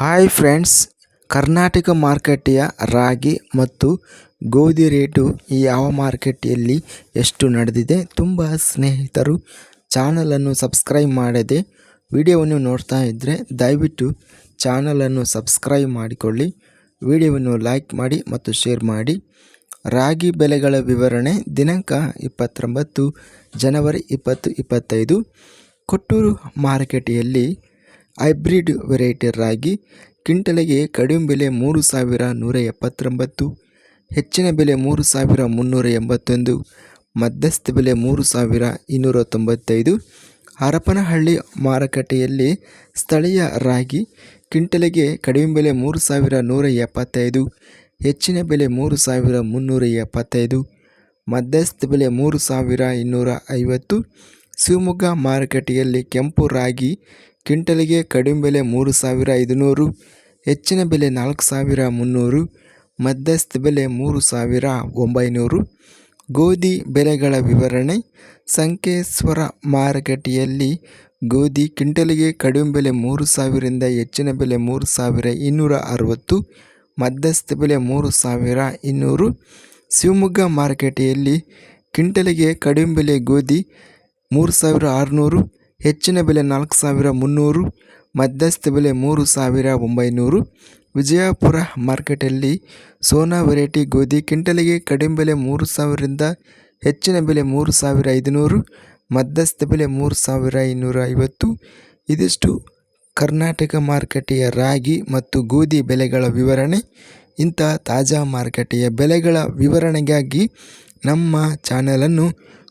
Hi friends Karnataka ಮಾರುಕಟ್ಟೆಯ ರಾಗಿ ಮತ್ತು ಗೋಧಿ ರೇಟು ಯಾವ ಮಾರುಕಟ್ಟೆಯಲ್ಲಿ ಎಷ್ಟು ನಡೆದಿದೆ ತುಂಬ ಸ್ನೇಹಿತರು ಚಾನಲನ್ನು ಸಬ್ಸ್ಕ್ರೈಬ್ ಮಾಡದೆ ವಿಡಿಯೋವನ್ನು ನೋಡ್ತಾ ಇದ್ದರೆ ದಯವಿಟ್ಟು ಚಾನಲನ್ನು ಸಬ್ಸ್ಕ್ರೈಬ್ ಮಾಡಿಕೊಳ್ಳಿ, ವಿಡಿಯೋವನ್ನು ಲೈಕ್ ಮಾಡಿ ಮತ್ತು ಶೇರ್ ಮಾಡಿ. ರಾಗಿ ಬೆಲೆಗಳ ವಿವರಣೆ ದಿನಾಂಕ ಇಪ್ಪತ್ತೊಂಬತ್ತು ಜನವರಿ ಇಪ್ಪತ್ತು ಇಪ್ಪತ್ತೈದು. ಕೊಟ್ಟೂರು ಮಾರುಕಟ್ಟೆಯಲ್ಲಿ ಹೈಬ್ರಿಡ್ ವೆರೈಟಿ ರಾಗಿ ಕ್ವಿಂಟಲಿಗೆ ಕಡಿಮೆ ಬೆಲೆ ಮೂರು ಸಾವಿರ ನೂರ ಎಪ್ಪತ್ತೊಂಬತ್ತು, ಹೆಚ್ಚಿನ ಬೆಲೆ ಮೂರು ಸಾವಿರ ಮುನ್ನೂರ ಎಂಬತ್ತೊಂದು, ಮಧ್ಯಸ್ಥ ಬೆಲೆ ಮೂರು ಸಾವಿರ ಇನ್ನೂರ ತೊಂಬತ್ತೈದು. ಹರಪನಹಳ್ಳಿ ಮಾರುಕಟ್ಟೆಯಲ್ಲಿ ಸ್ಥಳೀಯ ರಾಗಿ ಕ್ವಿಂಟಲಿಗೆ ಕಡಿಮೆ ಬೆಲೆ ಮೂರು ಸಾವಿರ ನೂರ ಎಪ್ಪತ್ತೈದು, ಹೆಚ್ಚಿನ ಬೆಲೆ ಮೂರು ಸಾವಿರ ಮುನ್ನೂರ ಎಪ್ಪತ್ತೈದು, ಮಧ್ಯಸ್ಥ ಬೆಲೆ ಮೂರು ಸಾವಿರ ಇನ್ನೂರ ಐವತ್ತು ಶಿವಮೊಗ್ಗ ಮಾರುಕಟ್ಟೆಯಲ್ಲಿ ಕೆಂಪು ರಾಗಿ, ಕ್ವಿಂಟಲಿಗೆ ಕಡಿಮೆ ಬೆಲೆ ಮೂರು ಸಾವಿರ ಐದುನೂರು, ಹೆಚ್ಚಿನ ಬೆಲೆ ನಾಲ್ಕು ಸಾವಿರ ಮುನ್ನೂರು, ಮಧ್ಯಸ್ಥ ಬೆಲೆ ಮೂರು ಸಾವಿರ ಒಂಬೈನೂರು. ಗೋಧಿ ಬೆಲೆಗಳ ವಿವರಣೆ, ಸಂಕೇಶ್ವರ ಮಾರುಕಟ್ಟೆಯಲ್ಲಿ ಗೋಧಿ ಕ್ವಿಂಟಲಿಗೆ ಕಡಿಮೆ ಬೆಲೆ ಮೂರು ಸಾವಿರದಿಂದ ಹೆಚ್ಚಿನ ಬೆಲೆ ಮೂರು ಸಾವಿರ ಇನ್ನೂರ ಅರವತ್ತು ಮಧ್ಯಸ್ಥ ಬೆಲೆ ಮೂರು ಸಾವಿರ ಇನ್ನೂರು. ಶಿವಮೊಗ್ಗ ಮಾರುಕಟ್ಟೆಯಲ್ಲಿ ಕ್ವಿಂಟಲಿಗೆ ಕಡಿಮೆ ಬೆಲೆ ಗೋಧಿ ಮೂರು ಸಾವಿರ ಆರುನೂರು, ಹೆಚ್ಚಿನ ಬೆಲೆ ನಾಲ್ಕು ಸಾವಿರ ಮುನ್ನೂರು, ಮಧ್ಯಸ್ಥ ಬೆಲೆ ಮೂರು ಸಾವಿರ ಒಂಬೈನೂರು. ವಿಜಯಪುರ ಮಾರ್ಕೆಟಲ್ಲಿ ಸೋನಾ ವೆರೈಟಿ ಗೋಧಿ, ಕ್ವಿಂಟಲಿಗೆ ಕಡಿಮೆ ಬೆಲೆ ಮೂರು ಸಾವಿರದಿಂದ ಹೆಚ್ಚಿನ ಬೆಲೆ ಮೂರು ಸಾವಿರ ಐದುನೂರು, ಮಧ್ಯಸ್ಥ ಬೆಲೆ ಮೂರು ಸಾವಿರ ಇನ್ನೂರ ಐವತ್ತು ಇದಿಷ್ಟು ಕರ್ನಾಟಕ ಮಾರುಕಟ್ಟೆಯ ರಾಗಿ ಮತ್ತು ಗೋಧಿ ಬೆಲೆಗಳ ವಿವರಣೆ. ಇಂಥ ತಾಜಾ ಮಾರುಕಟ್ಟೆಯ ಬೆಲೆಗಳ ವಿವರಣೆಗಾಗಿ ನಮ್ಮ ಚಾನಲನ್ನು